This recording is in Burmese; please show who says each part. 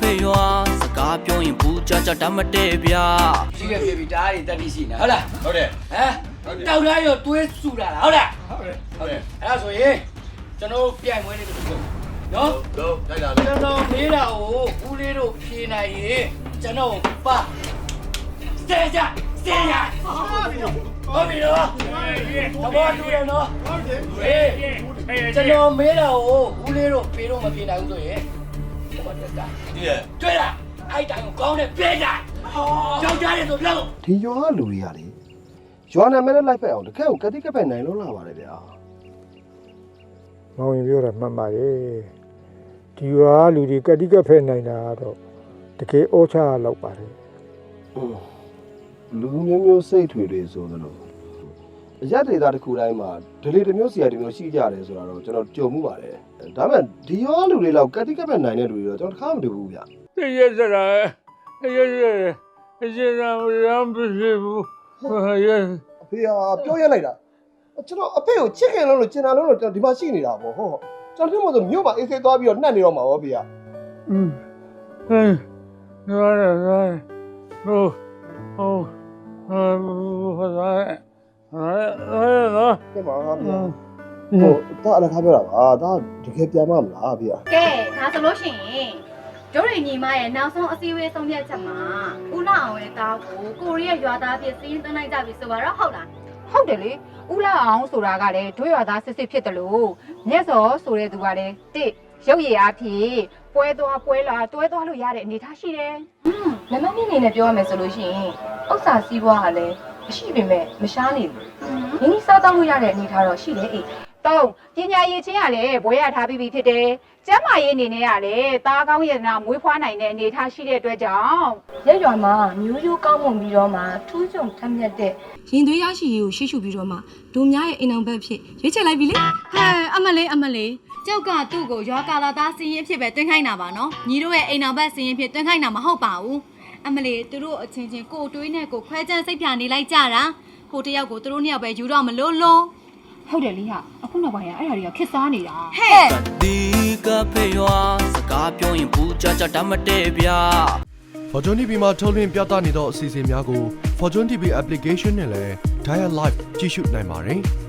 Speaker 1: ဖေရွာစကားပြောရင်ဘူးကြကြတတ်မတည့်ဗျာ
Speaker 2: ရှိခဲ့ပြီဒါတွေတက်တိရှိနေဟုတ်လား
Speaker 3: ဟုတ်တယ်
Speaker 2: ဟမ်တောက်သားရောတွေးစုတာလားဟုတ်လား
Speaker 3: ဟုတ်တယ်ဟုတ်တယ်
Speaker 2: အဲ့ဒါဆိုရင်ကျွန်တော်ပြိုင်ပွဲလေးတစ်ခုလုပ်နော်
Speaker 3: တော့တိုက်လာလေ
Speaker 2: ကျွန်တော်မေးတာကိုဦးလေးတို့ဖြေနိုင်ရင်ကျွန်တော်ပါစတေကြစတေကြဟုတ်ပြီနော်ဘောတူရနော်ဟုတ်တယ်ကျွန်တော်မေးတာကိုဦးလေးတို့ဖြေတော့မဖြေနိုင်ဘူးဆိုရင် ဟိုတက်တာ
Speaker 3: ဒီရဲ့
Speaker 2: တွေ့လားအဲ့တိုင်းကိုကောင်းတဲ့ပြေးတာကြောက်ကြတယ်ဆိုလောက်
Speaker 4: ဒီရွာကလူတွေကလေရွာနာမည်နဲ့လိုက်ဖက်အောင်တကယ်ကိုကတိကဖက်နိုင်လို့လာပါတယ်ဗျာ
Speaker 5: မောင်ရင်ပြောတာမှန်ပါရဲ့ဒီရွာလူတွေကတိကဖဲနိုင်တာကတော့တကယ်အောချလောက်ပါတယ်
Speaker 4: လူမျိုးမျိုးစိတ်ထွေတွေဆိုသလို အရက်ဒေတာတစ်ခုတိုင်းမှာဒလီတစ်မျိုးစီယာတစ်မျိုးရှိကြတယ်ဆိုတာတော့ကျွန်တော်ကြုံမှုပါတယ်ဒါပေမဲ့ဒီရွာလူတွေလောက်ကတိကဖက်နိုင်တဲ့လူတွေတော့ကျွန်တော်တစ်ခါမတွေ့ဘူးဗျာ
Speaker 5: တရစရာတရစရာအရှင်ရံရံပြည့်ဘူးရဲ့
Speaker 4: အဖေကပြောရလိုက်တာကျွန်တော်အဖေကိုချစ်ခင်လို့လို့ကျင်တာလို့လို့ကျွန်တော်ဒီမှာရှိနေတာပေါ့ဟုတ်ကျွန်တော်ဒီမှာဆိုမြို့မှာအေးဆေးသွားပြီးတော့နှက်နေတော့မှာပေါ့ဖေက
Speaker 5: อืมဟဲ့ရရရဟိုဟိုဟိုဟာ ဟာဟာ
Speaker 4: ပြတ်ပါဟာဖေဟိုတာအလကားပြောတာပါဒါတကယ်ပြန်မမလားဖေက
Speaker 6: ကဲဒါဆိုလို့ရှိရင်ကျိုးရညီမရဲ့နောက်ဆုံးအစည်းအဝေးဆုံးဖြတ်ချက်မှာဦးလာအောင်ရဲ့တားကိုကိုရီးယားရွာသားဖြစ်စီးရင်သွင်းလိုက်ကြပြီဆိုတော့ဟုတ်လား
Speaker 7: ဟုတ်တယ်လေဦးလာအောင်ဆိုတာကလည်းဒွေရွာသားစစ်စစ်ဖြစ်တယ်လို့မြက်စောဆိုတဲ့သူကလည်းတစ်ရုပ်ရည်အားဖြင့်ပွဲသွားပွဲလာတွဲသွားလို့ရတဲ့အနေထားရှိတယ်
Speaker 8: နမမင်းအနေနဲ့ပြောရမယ်ဆိုလို့ရှိရင်ဥစ္စာစည်းပွားကလည်း မရှိပေမဲ့မရှားနေဘူး။နင်းနီးစားတောက်လို့ရတဲ့အနေထားတော့ရှိတယ်အေး
Speaker 7: တုံးပညာရေးချင်းကလည်းဘွဲရထားပြီးပြီဖြစ်တယ်ကျမ်းမာရေးအနေနဲ့ကလည်းသားကောင်းရနာမွေးဖွားနိုင်တဲ့အနေထားရှိတဲ့အတွက်ကြောင့်။
Speaker 8: ရက်ရွာမှာမျိုးရိုးကောင်းမွန်ပြီးတော့မှထူးချွန်ထက်မြက်တဲ့
Speaker 9: ရင်သွေးရရှိရေးကိုရှေ့ရှုပြီးတော့မှဒုံများရဲ့အိမ်အောင်ဘက်ဖြစ်ရွေးချယ်လိုက်ပြီလေ
Speaker 6: ဟဲ့အမလေးအမလေးကျောက်ကသူ့ကိုရွာကာလာသားစီးရင်ဖြစ်ပဲတွင်းခိုင်းတာပါနော်ညီတို့ရဲ့အိမ်အောင်ဘက်စီးရင်ဖြစ်တွင်းခိုင်းတာမဟုတ်ပါဘူး အမလေးသူတို့အချင်းချင်းကိုတွေးနဲ့ကိုခွဲချမ်းစိတ်ပြနေလိုက်ကြတာဟိုတယောက်ကိုသူတို့နှစ်ယောက်ပဲယူတော့မလို့လို့
Speaker 7: ဟုတ်တယ်လေဟာအခုနောက်ပိုင်းကအဲ့ဒါတွေကခစ်စားနေတာ
Speaker 6: ဟဲ့
Speaker 1: ဒီကဖေရွာစကားပြောရင်ဘူးကြကြတတ်မတည့်ဗျာ
Speaker 10: Fortune TV မှာထုတ်လွှင့်ပြသနေသောအစီအစဉ်များကို Fortune TV application နဲ့လည်း Dial Live ကြည့်ရှုနိုင်ပါတယ်။